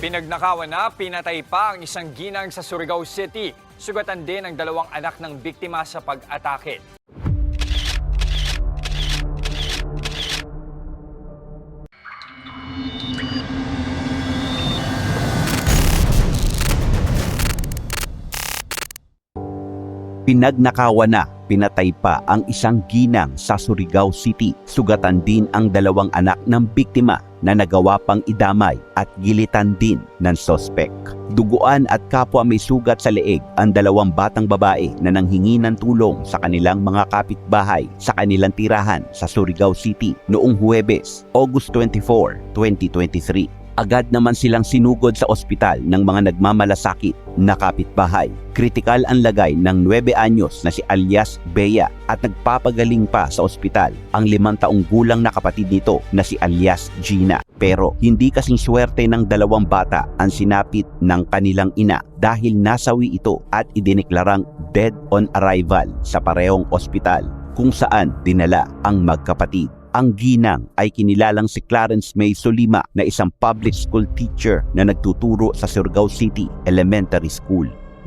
Pinagnakawan na, pinatay pa ang isang ginang sa Surigao City. Sugatan din ang dalawang anak ng biktima sa pag-atake. Pinagnakawan na, pinatay pa ang isang ginang sa Surigao City. Sugatan din ang dalawang anak ng biktima na nagawa pang idamay at gilitan din ng sospek. Duguan at kapwa may sugat sa leeg ang dalawang batang babae na nanghingi ng tulong sa kanilang mga kapitbahay sa kanilang tirahan sa Surigao City noong Huwebes, August 24, 2023 agad naman silang sinugod sa ospital ng mga nagmamalasakit na kapitbahay. Kritikal ang lagay ng 9 anyos na si alias Bea at nagpapagaling pa sa ospital ang limang taong gulang na kapatid nito na si alias Gina. Pero hindi kasing swerte ng dalawang bata ang sinapit ng kanilang ina dahil nasawi ito at idineklarang dead on arrival sa parehong ospital kung saan dinala ang magkapatid. Ang ginang ay kinilalang si Clarence May Solima na isang public school teacher na nagtuturo sa Surigao City Elementary School.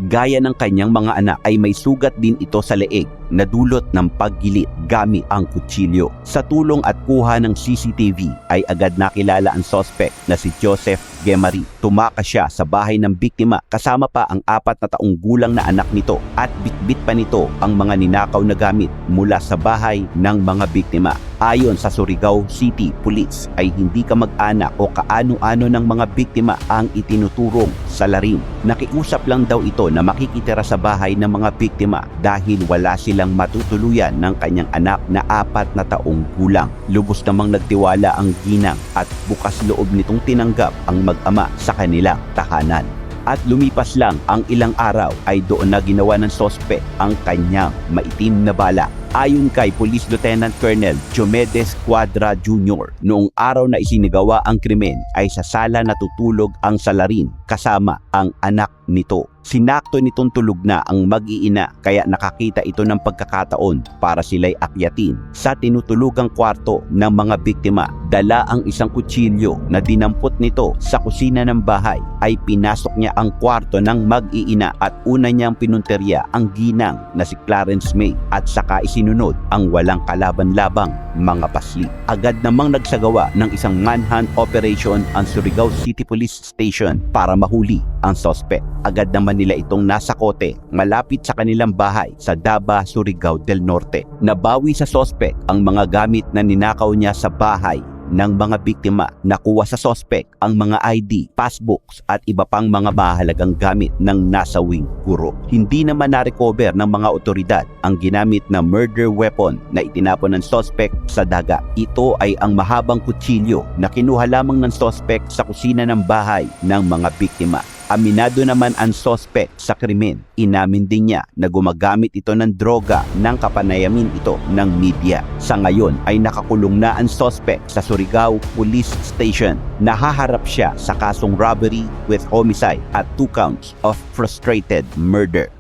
Gaya ng kanyang mga anak ay may sugat din ito sa leeg na dulot ng paggilit gamit ang kutsilyo. Sa tulong at kuha ng CCTV ay agad nakilala ang suspect na si Joseph Gemari. Tumakas siya sa bahay ng biktima kasama pa ang apat na taong gulang na anak nito at bitbit pa nito ang mga ninakaw na gamit mula sa bahay ng mga biktima. Ayon sa Surigao City Police ay hindi ka mag-anak o kaano-ano ng mga biktima ang itinuturong sa larim. Nakiusap lang daw ito na makikitira sa bahay ng mga biktima dahil wala silang matutuluyan ng kanyang anak na apat na taong gulang. Lubos namang nagtiwala ang ginang at bukas loob nitong tinanggap ang mag-ama sa kanilang tahanan. At lumipas lang ang ilang araw ay doon na ginawa ng sospe ang kanyang maitim na bala Ayon kay Police Lieutenant Colonel Diomedes Cuadra Jr., noong araw na isinigawa ang krimen ay sa sala natutulog ang salarin kasama ang anak nito. Sinakto nitong tulog na ang mag-iina kaya nakakita ito ng pagkakataon para sila'y akyatin. Sa tinutulugang kwarto ng mga biktima, dala ang isang kutsilyo na dinampot nito sa kusina ng bahay ay pinasok niya ang kwarto ng mag-iina at una niyang pinunterya ang ginang na si Clarence May at saka isinunod ang walang kalaban-labang mga pasli. Agad namang nagsagawa ng isang manhunt operation ang Surigao City Police Station para mahuli ang sospek. Agad naman nila itong nasa kote malapit sa kanilang bahay sa Daba, Surigao del Norte. Nabawi sa sospek ang mga gamit na ninakaw niya sa bahay ng mga biktima. Nakuha sa sospek ang mga ID, passbooks at iba pang mga mahalagang gamit ng nasawing guro. Hindi naman na-recover ng mga otoridad ang ginamit na murder weapon na itinapon ng sospek sa daga. Ito ay ang mahabang kutsilyo na kinuha lamang ng sospek sa kusina ng bahay ng mga biktima. Aminado naman ang sospek sa krimen. Inamin din niya na gumagamit ito ng droga ng kapanayamin ito ng media. Sa ngayon ay nakakulong na ang sospek sa Surigao Police Station. Nahaharap siya sa kasong robbery with homicide at two counts of frustrated murder.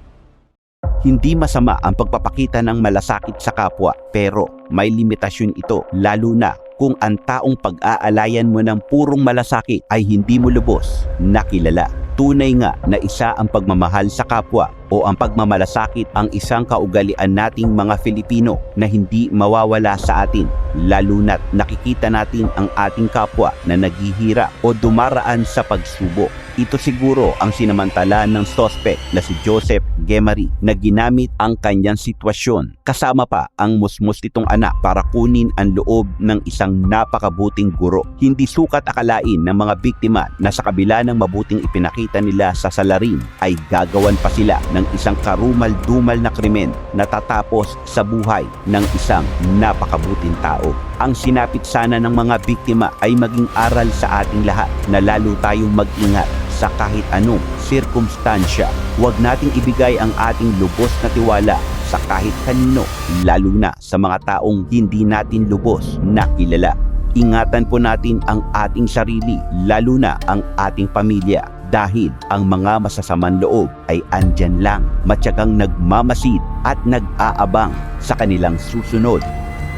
Hindi masama ang pagpapakita ng malasakit sa kapwa pero may limitasyon ito lalo na kung ang taong pag-aalayan mo ng purong malasakit ay hindi mo lubos nakilala. Tunay nga na isa ang pagmamahal sa kapwa o ang pagmamalasakit ang isang kaugalian nating mga Filipino na hindi mawawala sa atin lalo na't nakikita natin ang ating kapwa na naghihirap o dumaraan sa pagsubok. Ito siguro ang sinamantala ng sospek na si Joseph Gemari na ginamit ang kanyang sitwasyon kasama pa ang musmus nitong anak para kunin ang loob ng isang napakabuting guro. Hindi sukat akalain ng mga biktima na sa kabila ng mabuting ipinakita nila sa salarin ay gagawan pa sila ng isang karumal-dumal na krimen na tatapos sa buhay ng isang napakabuting tao. Ang sinapit sana ng mga biktima ay maging aral sa ating lahat na lalo tayong mag-ingat sa kahit anong sirkumstansya. Huwag nating ibigay ang ating lubos na tiwala sa kahit kanino, lalo na sa mga taong hindi natin lubos na kilala. Ingatan po natin ang ating sarili, lalo na ang ating pamilya dahil ang mga masasamang loob ay andyan lang, matyagang nagmamasid at nag-aabang sa kanilang susunod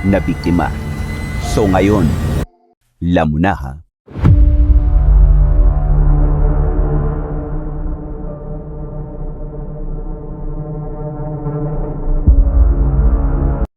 na biktima. So ngayon, lamo na ha.